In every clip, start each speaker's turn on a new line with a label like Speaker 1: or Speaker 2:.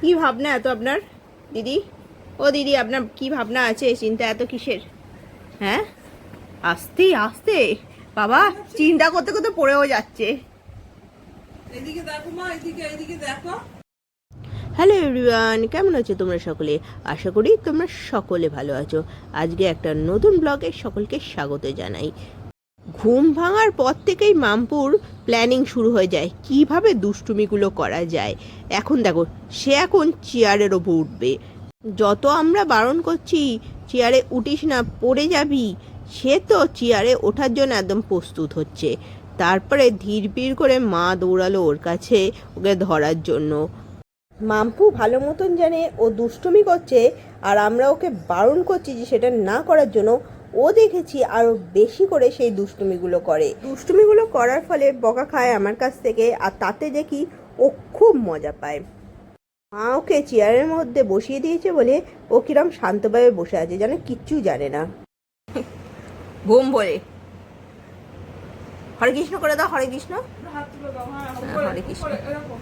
Speaker 1: কি ভাবনা এত আপনার? দিদি? ও দিদি আপনার কি ভাবনা আছে? চিন্তা এত কিসের? হ্যাঁ? আস্তে আস্তে। বাবা চিন্তা করতে করতে পড়েও যাচ্ছে। হ্যালো এভরিওয়ান কেমন আছো তোমরা সকলে? আশা করি তোমরা সকলে ভালো আছো। আজকে একটা নতুন ব্লগে সকলকে স্বাগত জানাই। ঘুম ভাঙার পর থেকেই মামপুর প্ল্যানিং শুরু হয়ে যায়। কীভাবে দুষ্টুমিগুলো করা যায়? এখন দেখো, সে এখন চেয়ারের ওপর উঠবে। যত আমরা বারণ করছি, চেয়ারে উঠিস না, পড়ে যাবি। সে তো চেয়ারে ওঠার জন্য একদম প্রস্তুত হচ্ছে। তারপরে ধীর ধীর করে মা দৌড়ালো ওর কাছে ওকে ধরার জন্য। মাম্পু ভালো মতন জানে ও দুষ্টুমি করছে, আর আমরা ওকে বারণ করছি যে সেটা না করার জন্য ও দেখেছি আরও বেশি করে সেই দুষ্টুমিগুলো করে। দুষ্টুমিগুলো করার ফলে বকা খায় আমার কাছ থেকে আর তাতে দেখি ও খুব মজা পায়। মা ওকে চেয়ারের মধ্যে বসিয়ে দিয়েছে বলে ও কিরম শান্তভাবে বসে আছে যেন কিচ্ছু জানে না। ঘুম বলে হরে কৃষ্ণ করে দাও হরে কৃষ্ণ।
Speaker 2: হ্যাঁ
Speaker 1: হরে কৃষ্ণ।
Speaker 2: উপরে, এরকম।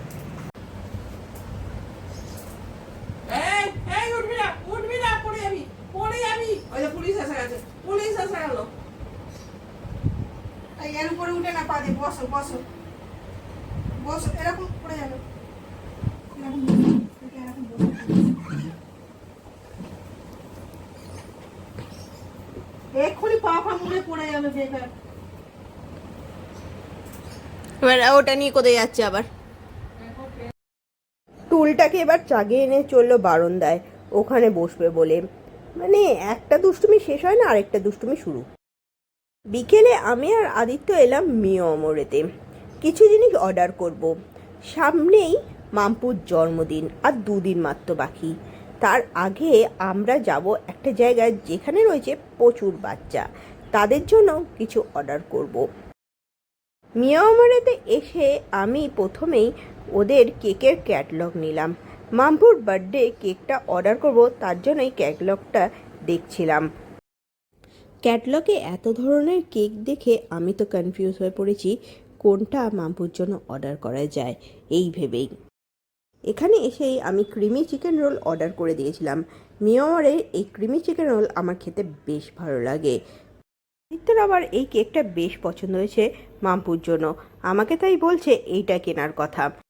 Speaker 2: এই এই উঠবি না উঠবি না পড়ে যাবি পড়ে যাবি ওই যে পুলিশ এসে গেছে। পুলিশ এসে গেল।
Speaker 3: এর উপরে উঠে না পা দিয়ে বসো বসো। বসো এরকম পড়ে যাবে। এরকম এরকম এক্ষুনি পা ফা মুড়ে পড়ে যাবে বেকার।
Speaker 1: এবার ওটা নিয়ে কোথায় যাচ্ছে আবার? টুলটাকে এবার চাগিয়ে এনে চলল বারান্দায়। ওখানে বসবে বলে। মানে একটা দুষ্টুমি শেষ হয় না, আরেকটা দুষ্টুমি শুরু। বিকেলে আমি আর আদিত্য এলাম মিও অমরেতে কিছু জিনিস অর্ডার করব। সামনেই মামপুর জন্মদিন আর দুদিন মাত্র বাকি। তার আগে আমরা যাব একটা জায়গায় যেখানে রয়েছে প্রচুর বাচ্চা। তাদের জন্য কিছু অর্ডার করব। মিয়া অমরেতে এসে আমি প্রথমেই ওদের কেকের ক্যাটলগ নিলাম। মামপুর বার্থডে কেকটা অর্ডার করব, তার জন্যই ক্যাটলগটা দেখছিলাম। ক্যাটলগে এত ধরনের কেক দেখে আমি তো কনফিউজ হয়ে পড়েছি, কোনটা মামপুর জন্য অর্ডার করা যায়, এই ভেবেই। এখানে এসেই আমি ক্রিমি চিকেন রোল অর্ডার করে দিয়েছিলাম। মিয়ামারের এই ক্রিমি চিকেন রোল আমার খেতে বেশ ভালো লাগে। আদিত্যর আবার এই কেকটা বেশ পছন্দ হয়েছে মামপুর জন্য। আমাকে তাই বলছে, এইটা কেনার কথা।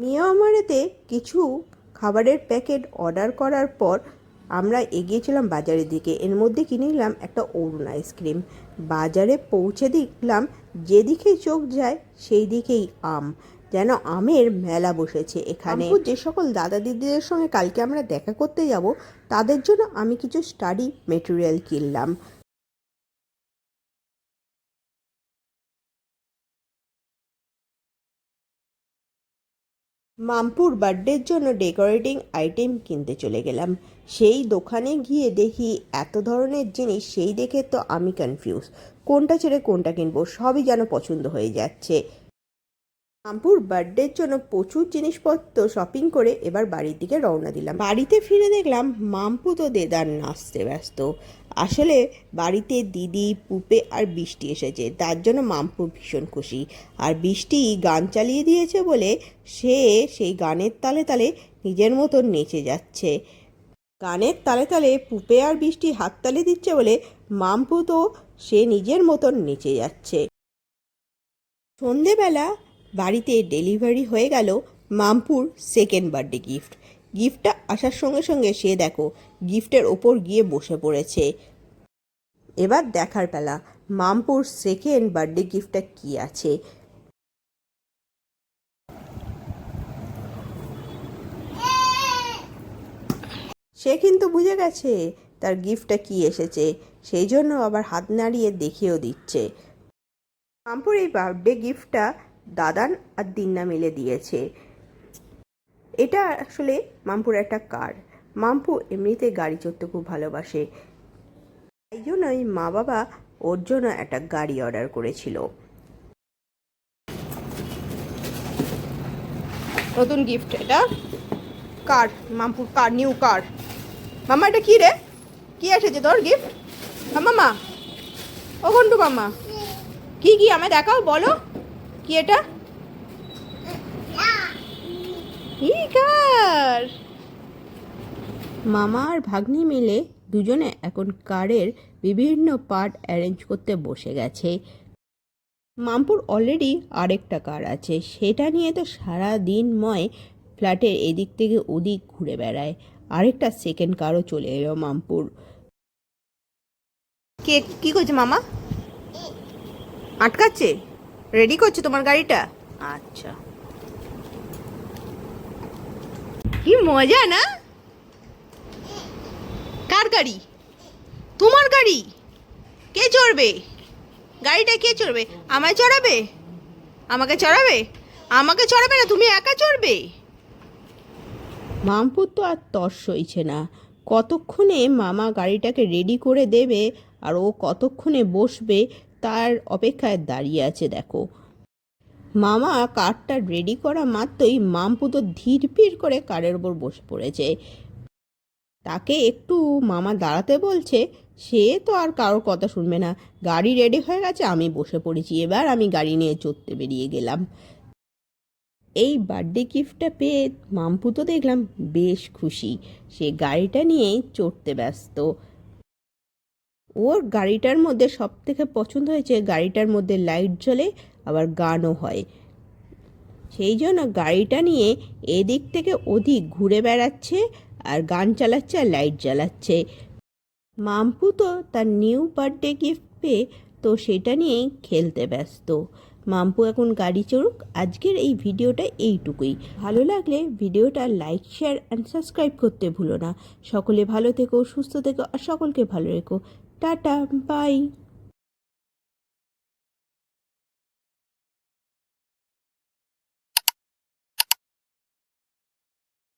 Speaker 1: মিয়ামারেতে কিছু খাবারের প্যাকেট অর্ডার করার পর আমরা এগিয়েছিলাম বাজারের দিকে। এর মধ্যে কিনে নিলাম একটা অরুণ আইসক্রিম। বাজারে পৌঁছে দেখলাম যেদিকে চোখ যায় সেই দিকেই আম। যেন আমের মেলা বসেছে এখানে। যে সকল দাদা দিদিদের সঙ্গে কালকে আমরা দেখা করতে যাব, তাদের জন্য আমি কিছু স্টাডি মেটেরিয়াল কিনলাম। মামপুর বার্থডের জন্য ডেকোরেটিং আইটেম কিনতে চলে গেলাম। সেই দোকানে গিয়ে দেখি এত ধরনের জিনিস, সেই দেখে তো আমি কনফিউজ কোনটা ছেড়ে কোনটা কিনবো? সবই যেন পছন্দ হয়ে যাচ্ছে। মামপুর বার্থডের জন্য প্রচুর জিনিসপত্র শপিং করে এবার বাড়ির দিকে রওনা দিলাম। বাড়িতে ফিরে দেখলাম মাম্পু তো দেদার নাচতে ব্যস্ত। আসলে বাড়িতে দিদি, পুপে আর বৃষ্টি এসেছে, তার জন্য মামপু ভীষণ খুশি। আর বৃষ্টি গান চালিয়ে দিয়েছে বলে সে সেই গানের তালে তালে নিজের মতন নেচে যাচ্ছে। গানের তালে তালে পুপে আর বৃষ্টি হাততালি দিচ্ছে বলে মাম্পু তো সে নিজের মতন নেচে যাচ্ছে। সন্ধেবেলা বাড়িতে ডেলিভারি হয়ে গেল মামপুর সেকেন্ড বার্থডে গিফট গিফটটা আসার সঙ্গে সঙ্গে সে দেখো গিফটের ওপর গিয়ে বসে পড়েছে। এবার দেখার পেলা, মামপুর সেকেন্ড বার্থডে গিফটটা কি আছে? সে কিন্তু বুঝে গেছে তার গিফটটা কি এসেছে, সেই জন্য আবার হাত নাড়িয়ে দেখিয়েও দিচ্ছে। মামপুর এই বার্থডে গিফটটা দাদান আর দিন্না মিলে দিয়েছে। এটা আসলে মামপুর একটা কার। মামপু এমনিতে গাড়ি চড়তে খুব ভালোবাসে। তাই জন্যই মা বাবা ওর জন্য একটা গাড়ি অর্ডার করেছিল। নতুন গিফট এটা? কার? মামপুর কার? নিউ কার মামা, এটা কি রে? কি এসেছে তোর গিফট মামা। ও ঘন্টু মামা। কি কি? আমায় দেখাও, বলো। কি এটা? কার মামা আর ভাগ্নি মিলে দুজনে এখন কারের বিভিন্ন পার্ট অ্যারেঞ্জ করতে বসে গেছে। মামপুর অলরেডি আরেকটা কার আছে। সেটা নিয়ে তো সারা দিনময় ফ্ল্যাটের এদিক থেকে ওদিক ঘুরে বেড়ায়। আরেকটা সেকেন্ড কারও চলে এলো মামপুর। কে, কি করছে মামা? আটকাচ্ছে? রেডি করছে তোমার গাড়িটা? আচ্ছা। কি মজা না? কার গাড়ি? তোমার গাড়ি? কে চড়বে? গাড়িটা কে চড়বে? আমায় চড়াবে? আমাকে চড়াবে? আমাকে চড়াবে না তুমি একা চড়বে? মামপুর তো আর তর সইছে না। কতক্ষণে মামা গাড়িটাকে রেডি করে দেবে আর ও কতক্ষণে বসবে তার অপেক্ষায় দাঁড়িয়ে আছে, দেখো। মামা কারটা রেডি করা মাত্রই মামপু তো ধীর পির করে কারের ওপর বসে পড়েছে। তাকে একটু মামা দাঁড়াতে বলছে, সে তো আর কারোর কথা শুনবে না। গাড়ি রেডি হয়ে গেছে, আমি বসে পড়েছি। এবার আমি গাড়ি নিয়ে চড়তে বেরিয়ে গেলাম। এই বার্থডে গিফটটা পেয়ে মাম্পু তো দেখলাম বেশ খুশি। সে গাড়িটা নিয়েই চড়তে ব্যস্ত। ওর গাড়িটার মধ্যে সব থেকে পছন্দ হয়েছে গাড়িটার মধ্যে লাইট জ্বলে, আবার গানও হয়। সেই জন্য গাড়িটা নিয়ে এদিক থেকে ওদিক ঘুরে বেড়াচ্ছে আর গান চালাচ্ছে আর লাইট জ্বালাচ্ছে। মাম্পু তো তার নিউ বার্থডে গিফট পেয়ে তো সেটা নিয়েই খেলতে ব্যস্ত। মাম্পু এখন গাড়ি চড়ুক, আজকের এই ভিডিওটা এইটুকুই। ভালো লাগলে ভিডিওটা লাইক, শেয়ার অ্যান্ড সাবস্ক্রাইব করতে ভুলো না। সকলে ভালো থেকো, সুস্থ থেকো, আর সকলকে ভালো রেখো। Tata bye